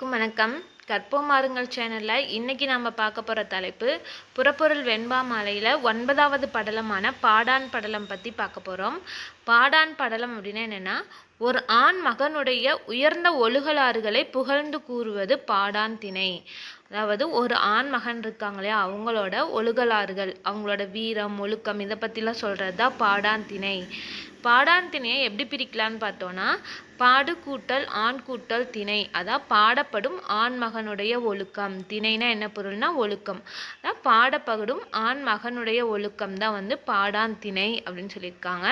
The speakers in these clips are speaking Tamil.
அனைவருக்கும் வணக்கம். கற்போம் மாறுங்கள் சேனலில் இன்றைக்கி நம்ம பார்க்க போகிற தலைப்பு புறப்பொருள் வெண்பா மாலையில் ஒன்பதாவது படலமான பாடான் படலம் பற்றி பார்க்க போகிறோம் பாடான் படலம் அப்படின்னா என்னென்னா ஒரு ஆண் மகனுடைய உயர்ந்த ஒழுகலாறுகளை புகழ்ந்து கூறுவது பாடான் திணை. அதாவது ஒரு ஆண் மகன் இருக்காங்க இல்லையா அவங்களோட ஒழுகலாறுகள் அவங்களோட வீரம் ஒழுக்கம் இதை பற்றிலாம் சொல்கிறது தான் பாடான் திணை. பாடான் திணையை எப்படி பிரிக்கலான்னு பார்த்தோன்னா பாடு கூட்டல் ஆண் கூட்டல் திணை. அதான் பாடப்படும் ஆண் மகனுடைய ஒழுக்கம். திணைனா என்ன பொருள்னா ஒழுக்கம். அதான் பாடப்படும் ஆண் மகனுடைய ஒழுக்கம் தான் வந்து பாடான் திணை அப்படின்னு சொல்லியிருக்காங்க.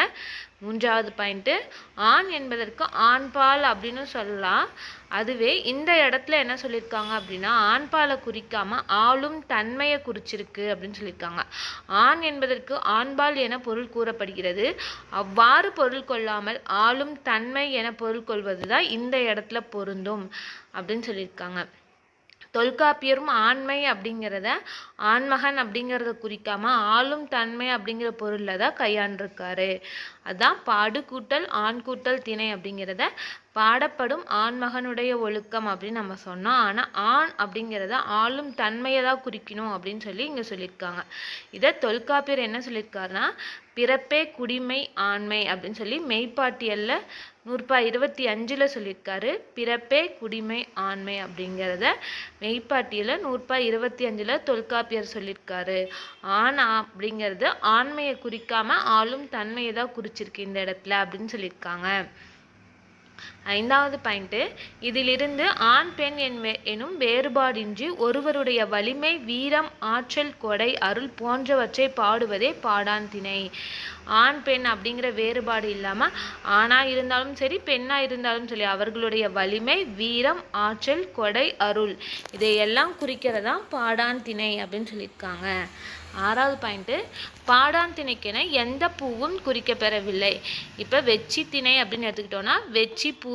மூன்றாவது பாயிண்ட்டு ஆண் என்பதற்கு ஆண்பால் அப்படின்னு சொல்லலாம். அதுவே இந்த இடத்துல என்ன சொல்லியிருக்காங்க அப்படின்னா ஆண்பாலை குறிக்காமல் ஆளும் தன்மையை குறிச்சிருக்கு அப்படின்னு சொல்லியிருக்காங்க. ஆண் என்பதற்கு ஆண்பால் என பொருள் கூறப்படுகிறது. அவ்வாறு பொருள் கொள்ளாமல் ஆளும் தன்மை என பொருள் கொள்வது தான் இந்த இடத்துல பொருந்தும் அப்படின்னு சொல்லியிருக்காங்க. தொல்காப்பியரும் ஆண்மை அப்படிங்கிறத ஆண்மகன் அப்படிங்கிறத குறிக்காம ஆளும் தன்மை அப்படிங்கிற பொருளில் தான் கையாண்டிருக்காரு. அதான் பாடு கூட்டல் ஆண் கூட்டல் திணை அப்படிங்கிறத பாடப்படும் ஆண்மகனுடைய ஒழுக்கம் அப்படின்னு நம்ம சொன்னோம். ஆனால் ஆண் அப்படிங்கிறத ஆளும் தன்மையை தான் குறிக்கணும் அப்படின்னு சொல்லி இங்கே சொல்லியிருக்காங்க. இதை தொல்காப்பியர் என்ன சொல்லியிருக்காருன்னா பிறப்பே குடிமை ஆண்மை அப்படின்னு சொல்லி மெய்ப்பாட்டியலில் நூற்பா இருபத்தி அஞ்சில் சொல்லியிருக்காரு பிறப்பே குடிமை ஆண்மை அப்படிங்கிறத மெய்ப்பாட்டியில் நூற்பா இருபத்தி அஞ்சில் தொல்காப்பியர் சொல்லியிருக்காரு. ஆண் அப்படிங்கிறது ஆண்மையை குறிக்காம ஆளும் தன்மையை தான் குறிச்சிருக்கு இந்த இடத்துல அப்படின்னு சொல்லியிருக்காங்க. ஐந்தாவது பாயிண்ட்டு இதிலிருந்து ஆண் பெண் எனும் வேறுபாடின்றி ஒருவருடைய வலிமை வீரம் ஆற்றல் கொடை அருள் போன்றவற்றை பாடுவதே பாடான் திணை ஆண் பெண் அப்படிங்கிற வேறுபாடு இல்லாமல் ஆணாக இருந்தாலும் சரி பெண்ணாக இருந்தாலும் சரி அவர்களுடைய வலிமை வீரம் ஆற்றல் கொடை அருள் இதையெல்லாம் குறிக்கிறதா பாடான் திணை அப்படின்னு சொல்லியிருக்காங்க. ஆறாவது பாயிண்ட்டு பாடான் திணைக்கென எந்த பூவும் குறிக்கப்பெறவில்லை. இப்போ வெச்சி திணை அப்படின்னு எடுத்துக்கிட்டோன்னா வெச்சி பூ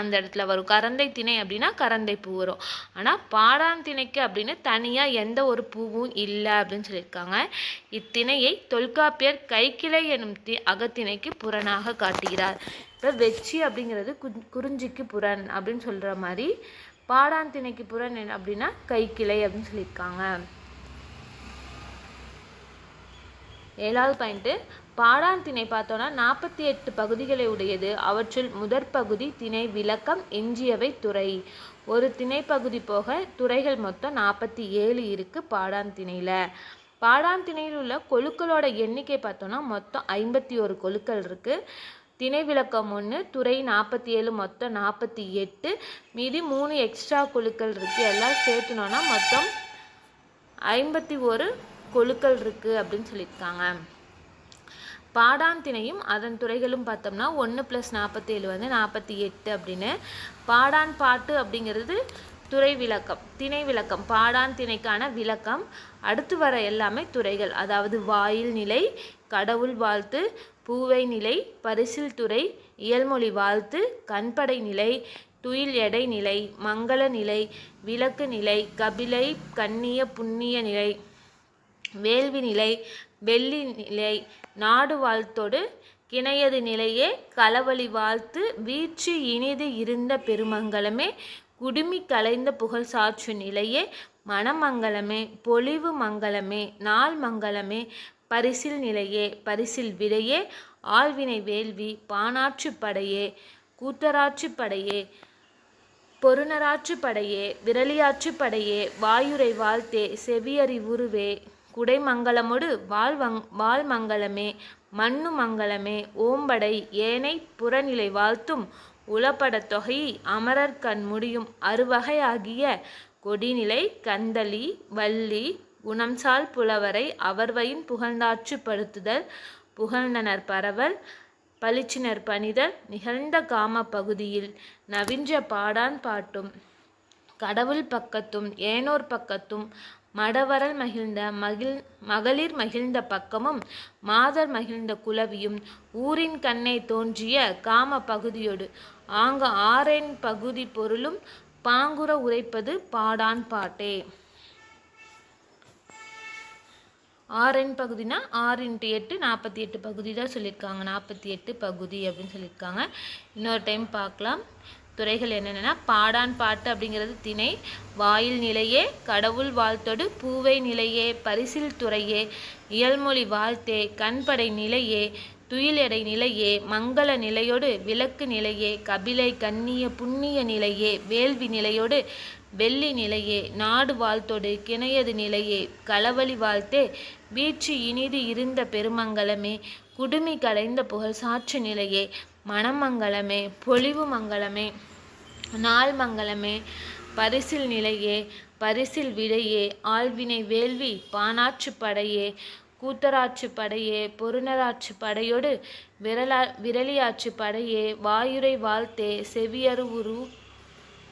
அந்த இடத்துல வரும். கரந்தை திணை அப்படின்னா கரந்தை பூ வரும். ஆனால் பாடான் திணைக்கு அப்படின்னு தனியாக எந்த ஒரு பூவும் இல்லை அப்படின்னு சொல்லியிருக்காங்க. இத்திணையை தொல்காப்பியர் கைக்கிளை எனும் தி அகத்திணைக்கு புறனாக காட்டுகிறார். இப்போ வெச்சி அப்படிங்கிறது கு குறிஞ்சிக்கு புறன் அப்படின்னு சொல்கிற மாதிரி பாடான் திணைக்கு புறன் அப்படின்னா கைக்கிளை அப்படின்னு சொல்லியிருக்காங்க. ஏழாவது பாயிண்ட்டு பாடான் திணை பார்த்தோன்னா நாற்பத்தி எட்டு பகுதிகளை உடையது. அவற்றுள் முதற் பகுதி திணை விளக்கம் எஞ்சியவை துறை. ஒரு திணைப்பகுதி போக துறைகள் மொத்தம் நாற்பத்தி ஏழு இருக்குது பாடான் திணையில் பாடான் திணையில் உள்ள கொழுக்களோட எண்ணிக்கை பார்த்தோன்னா மொத்தம் ஐம்பத்தி ஒரு கொழுக்கள் இருக்குது திணை விளக்கம் ஒன்று துறை நாற்பத்தி ஏழு மொத்தம் நாற்பத்தி எட்டு. மீதி மூணு எக்ஸ்ட்ரா குழுக்கள் இருக்குது எல்லாம் சேர்த்துனோன்னா மொத்தம் ஐம்பத்தி ஒரு கொழுக்கள் இருக்குது அப்படின்னு சொல்லியிருக்காங்க. பாடான் திணையும் அதன் துறைகளும் பார்த்தோம்னா ஒன்று ப்ளஸ் நாற்பத்தேழு வந்து நாற்பத்தி எட்டு அப்படின்னு. பாடான் பாட்டு அப்படிங்கிறது துறை விளக்கம் திணை விளக்கம் பாடான் திணைக்கான விளக்கம். அடுத்து வர எல்லாமே துறைகள் அதாவது வாயில் நிலை கடவுள் வாழ்த்து பூவை நிலை பரிசில் துறை இயல்மொழி வாழ்த்து கண்படை நிலை துயில் எடை நிலை மங்கள நிலை விளக்கு நிலை கபிலை கண்ணிய புண்ணிய நிலை. வேள்வி நிலை வெள்ளி நிலை நாடு வாழ்த்தோடு கிணையது நிலையே களவழி வாழ்த்து வீச்சு இனிது இருந்த பெருமங்கலமே குடுமி கலைந்த புகழ் சாற்று நிலையே மணமங்கலமே பொலிவு மங்கலமே நாள் மங்கலமே பரிசில் நிலையே பரிசில் விடையே ஆழ்வினை வேள்வி பானாற்று படையே கூட்டராட்சி படையே பொருணராட்சி படையே விரலியாற்று படையே வாயுரை வாழ்த்தே செவியறிவுருவே குடைமங்கலமொடு வாழ்வங் வாழ்மங்கலமே மண்ணு மங்கலமே ஓம்படை ஏனை புறநிலை வாழ்த்தும் உளப்பட தொகை அமரர் கண் முடியும் அறுவகையாகிய கொடிநிலை கந்தளி வள்ளி குணம்சால் புலவரை அவர்வையின் புகழ்ந்தாற்று படுத்துதல் புகழ்ந்தனர் பரவல் பளிச்சினர் பணிதல் நிகழ்ந்த காம பகுதியில் நவின்ற பாடான் பாட்டும். கடவுள் பக்கத்தும் ஏனோர் பக்கத்தும் மடவரல் மகிழ்ந்த மகிழ் மகளிர் மகிழ்ந்த பக்கமும் மாதர் மகிழ்ந்த குலவியும் ஊரின் கண்ணை தோன்றிய காம பகுதியோடு ஆங்க ஆரென் பகுதி பொருளும் பாங்குற உரைப்பது பாடான் பாட்டே. ஆறெண் பகுதினா ஆறு இன்ட்டு எட்டு நாற்பத்தி எட்டு பகுதி தான் சொல்லியிருக்காங்க. நாற்பத்தி எட்டு பகுதி அப்படின்னு சொல்லியிருக்காங்க. இன்னொரு டைம் பார்க்கலாம். துறைகள் என்னென்னா பாடான் பாட்டு அப்படிங்கிறது திணை வாயில் நிலையே கடவுள் வாழ்த்தொடு பூவை நிலையே பரிசில் துறையே இயல்மொழி வாழ்த்தே கண்படை நிலையே துயிலடை நிலையே மங்கள நிலையோடு விளக்கு நிலையே கபிலை கண்ணிய புண்ணிய நிலையே வேள்வி நிலையோடு வெள்ளி நிலையே நாடு வாழ்த்தொடு கிணையது நிலையே களவழி வாழ்த்தே வீச்சு இனிது இருந்த பெருமங்கலமே குடுமி கலைந்த புகழ் சாற்று நிலையே மணமங்கலமே பொலிவு மங்கலமே நாள் மங்கலமே பரிசில் நிலையே பரிசில் விடையே ஆழ்வினை வேள்வி பானாற்று படையே கூத்தராட்சி படையே பொருணராட்சி படையோடு விரலா விரலியாட்சி படையே வாயுரை வாழ்த்தே செவியருவுரு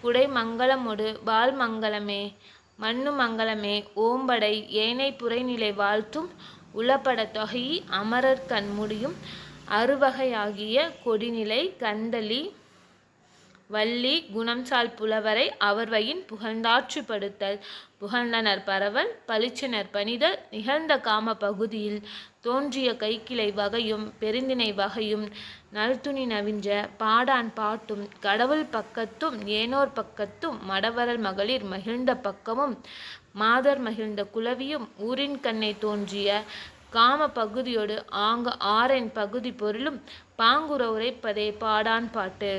குடை மங்களமொடு வால் மங்களமே மண்ணு மங்களமே ஓம்படை ஏனை புரைநிலை வாழ்த்தும் உளப்பட தொகையி அமரர் கண்முடியும் அறுவகையாகிய கொடிநிலை கந்தளி வள்ளி குணம்சால் புலவரை அவர்வையின் புகழ்ந்தாற்றுப்படுத்தல். புகழ்ந்தனர் பரவல் பளிச்சனர் பணிதல் நிகழ்ந்த காம பகுதியில் தோன்றிய கைக்கிளை வகையும் பெருந்தினை வகையும் நல்துணி நவிஞ்ச பாடான் பாட்டும் கடவுள் பக்கத்தும் ஏனோர் பக்கத்தும் மடவரல் மகளிர் மகிழ்ந்த பக்கமும் மாதர் மகிழ்ந்த குலவியும் ஊரின் கண்ணை தோன்றிய காம பகுதியோடு ஆங்க ஆறன் பகுதி பொருளும் பாங்குற உரைப்பதே பாடான் பாட்டு.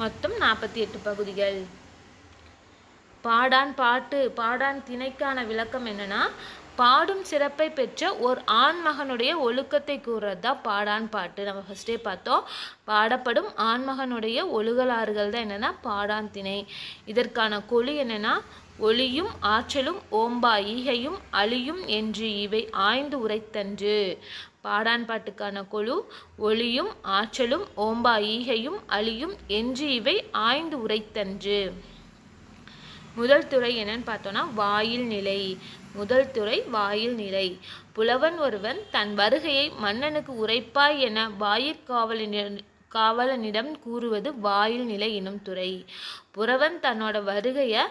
மொத்தம் நாற்பத்தி எட்டு பகுதிகள். பாடான் பாட்டு பாடான் திணைக்கான விளக்கம் என்னன்னா பாடும் சிறப்பை பெற்ற ஒரு ஆண்மகனுடைய ஒழுக்கத்தை கூறுறது தான் பாடான் பாட்டு. நம்ம ஃபஸ்ட்டே பார்த்தோம். பாடப்படும் ஆண்மகனுடைய ஒழுகலாறுகள் தான் என்னென்னா பாடான் திணை. இதற்கான கொழு என்னென்னா ஒளியும் ஆற்றலும் ஓம்பா ஈகையும் அழியும் என்று இவை ஆய்ந்து உரைத்தன்று. பாடான் பாட்டுக்கான குழு ஒளியும் ஆற்றலும் ஓம்பா ஈகையும் அழியும் என்று இவை ஆய்ந்து உரைத்தன்று. முதல் துறை என்னன்னு பார்த்தோன்னா வாயில் நிலை. முதல் துறை வாயில் நிலை. புலவன் ஒருவன் தன் வருகையை மன்னனுக்கு உரைப்பாய் என வாயிற்காவலனிடம் காவலனிடம் கூறுவது வாயில் நிலை எனும் துறை. புறவன் தன்னோட வருகையை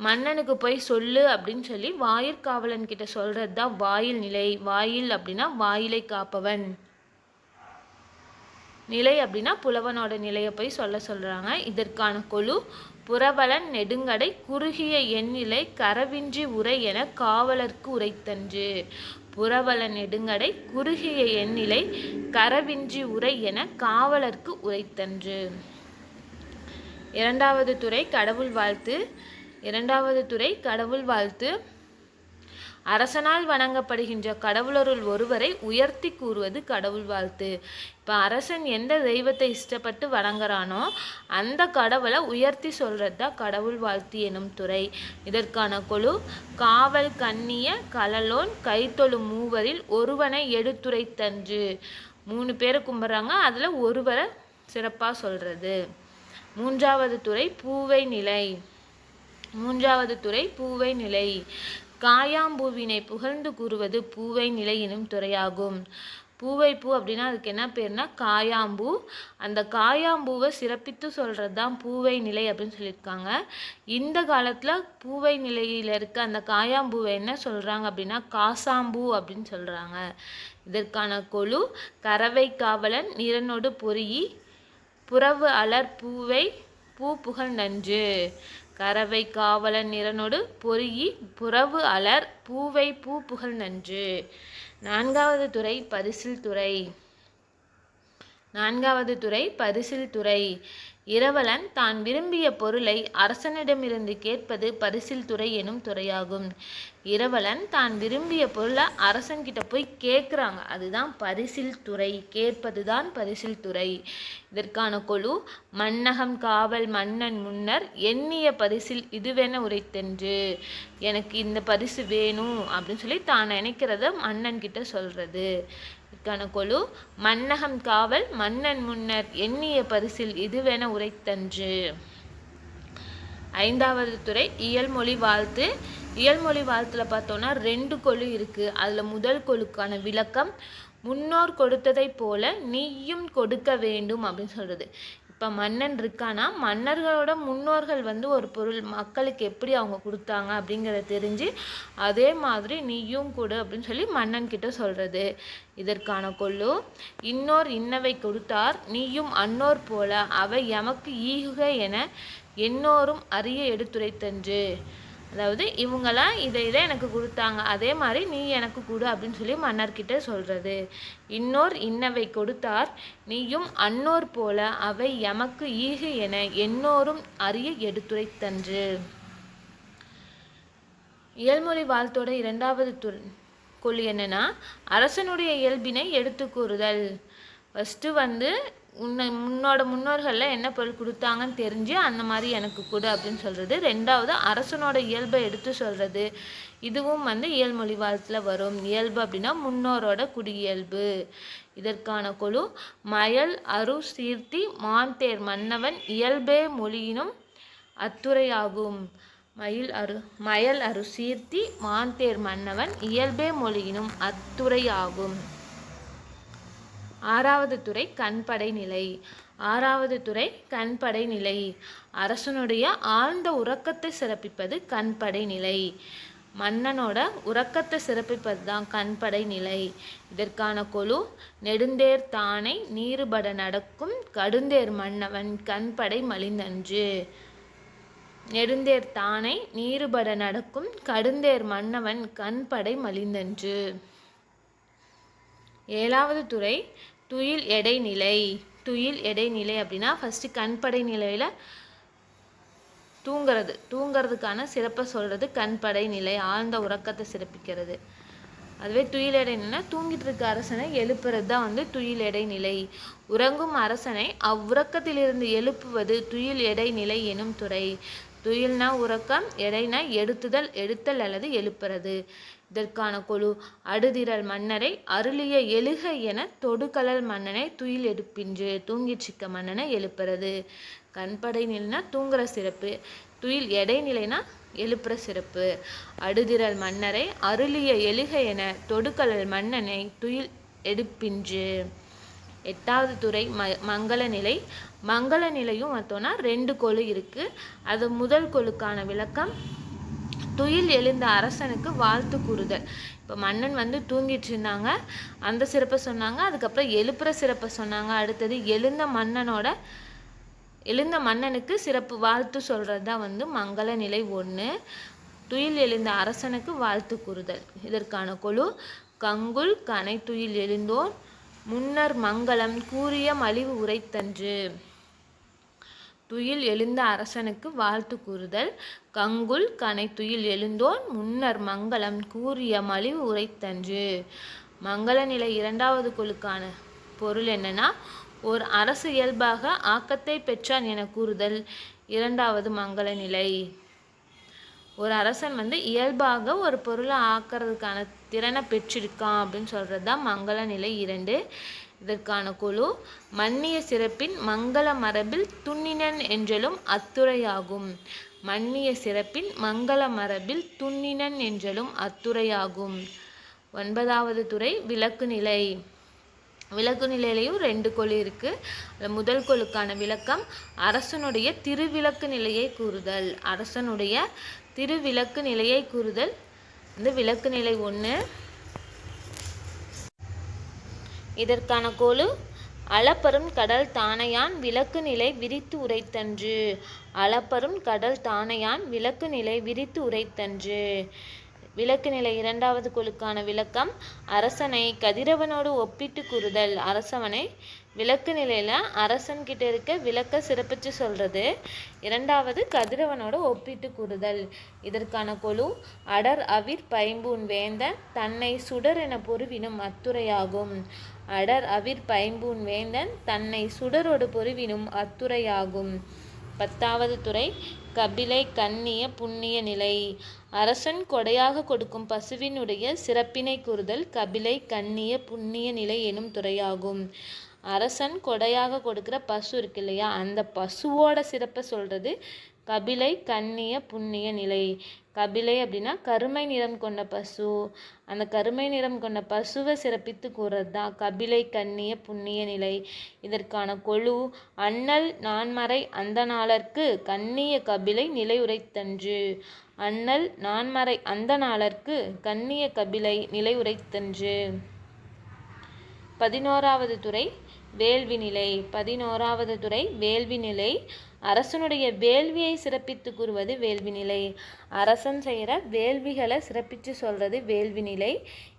மன்னனுக்கு போய் சொல்லு அப்படின்னு சொல்லி வாயிற்காவலன் கிட்ட சொல்றது தான் வாயில் நிலை. வாயில் அப்படின்னா வாயிலை காப்பவன். நிலை அப்படின்னா புலவனோட நிலையை போய் சொல்ல சொல்றாங்க. இதற்கான கொழு புறவலன் நெடுங்கடை குறுகிய எண்ணிலை கரவின்றி உரை என காவலர்க்கு உரைத்தன்று. புறவல நெடுங்கடை குறுகிய எண்ணிலை கரவின்றி உரை என காவலர்க்கு உரைத்தன்று. இரண்டாவது துறை கடவுள் வாழ்த்து. இரண்டாவது துறை கடவுள் வாழ்த்து. அரசனால் வணங்கப்படுகின்ற கடவுளருள் ஒருவரை உயர்த்தி கூறுவது கடவுள் வாழ்த்து. இப்போ அரசன் எந்த தெய்வத்தை இஷ்டப்பட்டு வணங்குறானோ அந்த கடவுளை உயர்த்தி சொல்கிறது தான் கடவுள் வாழ்த்து எனும் துறை. இதற்கான குழு காவல் கண்ணிய கலலோன் கைத்தொழு மூவரில் ஒருவனை எடுத்துரைத்தன்று. மூணு பேரை கும்பிட்றாங்க அதில் ஒருவரை சிறப்பாக சொல்கிறது மூன்றாவது துறை பூவை நிலை. மூன்றாவது துறை பூவை நிலை. காயாம்பூவினை புகழ்ந்து கூறுவது பூவை நிலை எனும் துறையாகும். பூவை பூ அப்படின்னா அதுக்கு என்ன பேர்னா காயாம்பூ. அந்த காயாம்பூவை சிறப்பித்து சொல்கிறது தான் பூவை நிலை அப்படின்னு சொல்லியிருக்காங்க. இந்த காலத்தில் பூவை நிலையில் இருக்க அந்த காயாம்பூவை என்ன சொல்கிறாங்க அப்படின்னா காசாம்பூ அப்படின்னு சொல்கிறாங்க இதற்கான கொழு கறவை காவலன் நிறனோடு பொறியி புறவு அலர் பூவை பூ புகழ் நன்று கறவை காவலன் நிறனொடு பொறியி புறவு அலர் பூவை பூ புகழ் நன்று. நான்காவது துறை பரிசில் துறை. நான்காவது துறை பரிசில் துறை. இரவலன் தான் விரும்பிய பொருளை அரசனிடமிருந்து கேட்பது பரிசில் துறை எனும் துறையாகும். இரவலன் தான் விரும்பிய பொருளை அரசன்கிட்ட போய் கேட்குறாங்க. அதுதான் பரிசில் துறை. கேட்பது தான் பரிசில் துறை. இதற்கான குழு மன்னகம் காவல் மன்னன் முன்னர் எண்ணிய பரிசில் இதுவென உரைத்தென்று எனக்கு இந்த பரிசு வேணும் அப்படின்னு சொல்லி தான் நினைக்கிறத மன்னன் கிட்ட கணக்கொழு கொழு மன்னகம் காவல் மன்னன் முன்னர் எண்ணிய பரிசில் இதுவென உரைத்தன்று. ஐந்தாவது துறை இயல்மொழி வாழ்த்து. இயல்மொழி வாழ்த்துல பார்த்தோன்னா ரெண்டு கொழு இருக்கு. அதுல முதல் கொழுக்கான விளக்கம் முன்னோர் கொடுத்ததைப் போல நீயும் கொடுக்க வேண்டும் அப்படின்னு சொல்றது. இப்போ மன்னன் இருக்கானா? மன்னர்களோட முன்னோர்கள் வந்து ஒரு பொருள் மக்களுக்கு எப்படி அவங்க கொடுத்தாங்க அப்படிங்கிறத தெரிஞ்சு அதே மாதிரி நீயும் கொடு அப்படின்னு சொல்லி மன்னன் கிட்ட சொல்கிறது இதற்கான கொள்ளு இன்னோர் இன்னவை கொடுத்தார் நீயும் அன்னோர் போல. அவை எமக்கு ஈகுக என என்னோரும் அறிய எடுத்துரைத்தன்று. அதாவது இவங்கெல்லாம் இதை இதை எனக்கு கொடுத்தாங்க அதே மாதிரி நீ எனக்கு கொடு அப்படின்னு சொல்லி மன்னர்கிட்ட சொல்கிறது இன்னோர் இன்னவை கொடுத்தார் நீயும் அன்னோர் போல அவை எமக்கு ஈகு என என்னோரும் அறிய எடுத்துரைத்தன்று. இயல்மொழி வாழ்த்தோட இரண்டாவது து கொள்ளி என்னென்னா அரசனுடைய இயல்பினை எடுத்து கூறுதல். ஃபஸ்ட்டு வந்து உன்னை முன்னோட முன்னோர்களில் என்ன பொருள் கொடுத்தாங்கன்னு தெரிஞ்சு அந்த மாதிரி எனக்கு கொடு அப்படின்னு சொல்கிறது ரெண்டாவது அரசனோட இயல்பை எடுத்து சொல்கிறது இதுவும் வந்து இயல்மொழி வாழ்த்தில் வரும். இயல்பு அப்படின்னா முன்னோரோட குடியியல்பு. இதற்கான குழு மயல் அரு சீர்த்தி மான்தேர் மன்னவன் இயல்பே மொழியினும் அத்துறையாகும். மயில் அரு மயல் அரு சீர்த்தி மான்தேர் மன்னவன் இயல்பே மொழியினும் அத்துறையாகும். ஆறாவது துறை கண்படை நிலை ஆறாவது துறை கண்படை நிலை அரசனுடைய ஆழ்ந்த உறக்கத்தை சிறப்பிப்பது கண்படை நிலை மன்னனோட உறக்கத்தை சிறப்பிப்பது தான் கண்படை நிலை இதற்கான கொழு நெடுந்தேர் தானை நீருபட நடக்கும் கடுந்தேர் மன்னவன் கண்படை மலிந்தன்று. நெடுந்தேர் தானை நீருபட நடக்கும் கடுந்தேர் மன்னவன் கண்படை மலிந்தன்று. ஏழாவது துறை துயில் எடைநிலை. துயில் எடைநிலை அப்படின்னா ஃபஸ்ட்டு கண்படை நிலையில் தூங்குறது. தூங்குறதுக்கான சிறப்பை சொல்கிறது கண்படை நிலை ஆழ்ந்த உறக்கத்தை சிறப்பிக்கிறது. அதுவே துயில் எடைநிலை தூங்கிட்டு இருக்க அரசனை எழுப்புறது தான் வந்து துயில் எடைநிலை. உறங்கும் அரசனை அவ்வுறக்கத்திலிருந்து எழுப்புவது துயில் எடைநிலை எனும் துறை. துயில்னா உறக்கம் எடைனா எடுத்துதல் எடுத்தல் அல்லது எழுப்புறது. இதற்கான குழு அடுதிரல் மன்னரை அருளிய எழுக என தொடுகலல் மன்னனை துயில் எடுப்பின்று தூங்கிச்சிக்க மன்னனை எழுப்புறது. கண்படை நிலைனா தூங்குற சிறப்பு துயில் எடைநிலைனா எழுப்புற சிறப்பு. அடுதிரல் மன்னரை அருளிய எழுக என தொடுகலல் மன்னனை துயில் எடுப்பின்று. எட்டாவது துறை ம மங்கள நிலை. மங்கள நிலையும் பார்த்தோன்னா ரெண்டு கொழு இருக்குது அது முதல் கொழுக்கான விளக்கம். துயில் எழுந்த அரசனுக்கு வாழ்த்து கூறுதல். இப்போ மன்னன் வந்து தூங்கிட்டு இருந்தாங்க. அந்த சிறப்பை சொன்னாங்க. அதுக்கப்புறம் எழுப்புற சிறப்பை சொன்னாங்க. அடுத்தது எழுந்த மன்னனோட எழுந்த மன்னனுக்கு சிறப்பு வாழ்த்து சொல்கிறது தான் வந்து மங்கள நிலை ஒன்று துயில் எழுந்த அரசனுக்கு வாழ்த்து கூறுதல். இதற்கான குழு கங்குல் கனை துயில் எழுந்தோர் முன்னர் மங்களம் கூறிய மலிவு உரைத்தன்று. துயில் எழுந்த அரசனுக்கு வாழ்த்து கூறுதல். கங்குல் கனை துயில் எழுந்தோன் முன்னர் மங்களம் கூறிய மலிவு உரைத்தன்று. மங்கள நிலை இரண்டாவது குழுக்கான பொருள் என்னன்னா ஒரு அரசு இயல்பாக ஆக்கத்தை பெற்றான் என கூறுதல் இரண்டாவது மங்கள நிலை. ஒரு அரசன் வந்து இயல்பாக ஒரு பொருளை ஆக்கிறதுக்கான திறனை பெற்றிருக்கான் அப்படின்னு சொல்கிறது தான் மங்கள நிலை இரண்டு. இதற்கான குழு மன்னிய சிறப்பின் மங்கள மரபில் துண்ணினன் என்றலும் அத்துறையாகும். மன்னிய சிறப்பின் மங்கள மரபில் துண்ணினன் என்றலும் அத்துறையாகும். ஒன்பதாவது துறை விளக்கு நிலை. விளக்கு நிலையிலையும் ரெண்டு கொழு இருக்குது முதல் கொழுக்கான விளக்கம் அரசனுடைய திருவிளக்கு நிலையை கூறுதல். அரசனுடைய திருவிளக்கு நிலையை கூறுதல். இந்த விளக்கு நிலை ஒன்று இதற்கான கோலு அளப்பரும் கடல் தானையான் விளக்கு நிலை விரித்து உரைத்தன்று. அளப்பரும் கடல் தானையான் விளக்கு நிலை விரித்து உரைத்தன்று. விளக்கு நிலை இரண்டாவது குழுக்கான விளக்கம் அரசனை கதிரவனோடு ஒப்பிட்டு கூறுதல். அரசவனை விளக்கு நிலையில் அரசன் கிட்ட இருக்க விளக்க சிறப்பிச்சு சொல்கிறது இரண்டாவது கதிரவனோட ஒப்பிட்டு கூறுதல். இதற்கான கொழு அடர் அவிர் பைம்பூன் வேந்தன் தன்னை சுடர் என பொருவினும் அத்துறையாகும். அடர் அவிர் பைம்பூன் வேந்தன் தன்னை சுடரோடு பொருவினும் அத்துறையாகும். பத்தாவது துறை கபிலை கண்ணிய புண்ணிய நிலை. அரசன் கொடையாக கொடுக்கும் பசுவினுடைய சிறப்பினை கூறுதல் கபிலை கண்ணிய புண்ணிய நிலை எனும் துறையாகும். அரசன் கொடையாக கொடுக்குற பசு இருக்கு இல்லையா? அந்த பசுவோட சிறப்பை சொல்கிறது கபிலை கண்ணிய புண்ணிய நிலை. கபிலை அப்படின்னா கருமை நிறம் கொண்ட பசு. அந்த கருமை நிறம் கொண்ட பசுவை சிறப்பித்து கூறுறது தான் கபிலை கண்ணிய புண்ணிய நிலை. இதற்கான கொழு அண்ணல் நான்மறை அந்த நாளர்க்கு கண்ணிய கபிலை நிலை உரைத்தன்று. அண்ணல் நான்மறை அந்த நாளர்க்கு கண்ணிய கபிலை நிலை உரைத்தன்று. பதினோராவது துறை வேள்வி நிலை பதினோராவது துறை வேள்வி நிலை அரசனுடைய வேள்வியை சிறப்பித்து கூறுவது வேள்வி நிலை அரசன் செய்கிற வேள்விகளை சிறப்பித்து சொல்கிறது வேள்வி நிலை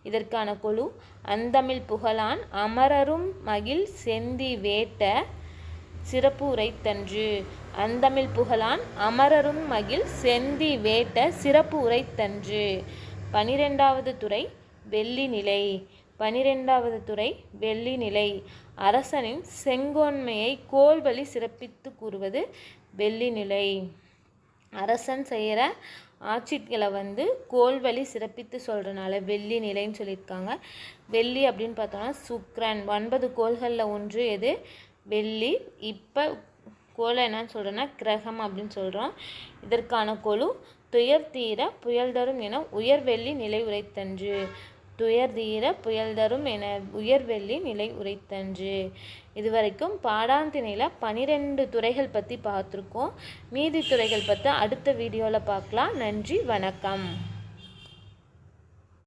இதற்கான குழு அந்தமிழ் புகழான் அமரரும் மகிழ் செந்தி வேட்ட சிறப்பு உரைத்தன்று. அந்தமிழ் புகழான் அமரரும் மகிழ் செந்தி வேட்ட சிறப்பு உரைத்தன்று. பனிரெண்டாவது துறை வெள்ளி நிலை பனிரெண்டாவது துறை வெள்ளி நிலை அரசனின் செங்கோன்மையை கோல்வழி சிறப்பித்து கூறுவது வெள்ளி நிலை. அரசன் செய்கிற ஆட்சிகளை வந்து கோல்வழி சிறப்பித்து சொல்கிறனால வெள்ளி நிலைன்னு சொல்லியிருக்காங்க. வெள்ளி அப்படின்னு பார்த்தோம்னா சுக்ரன். ஒன்பது கோள்களில் ஒன்று எது? வெள்ளி. இப்போ கோலை என்னன்னு சொல்கிறோன்னா கிரகம் அப்படின்னு சொல்கிறோம் இதற்கான கொழு துயர் தீர புயல் தரும் என உயர்வெள்ளி நிலை உரைத்தன்று. துயர் தீர புயல் தரும் என உயர்வெள்ளி நிலை உரைத்தன்று. இதுவரைக்கும் பாடாந்திணையில் பனிரெண்டு துறைகள் பற்றி பார்த்துருக்கோம். மீதி துறைகள் பற்றி அடுத்த வீடியோவில் பார்க்கலாம். நன்றி வணக்கம்.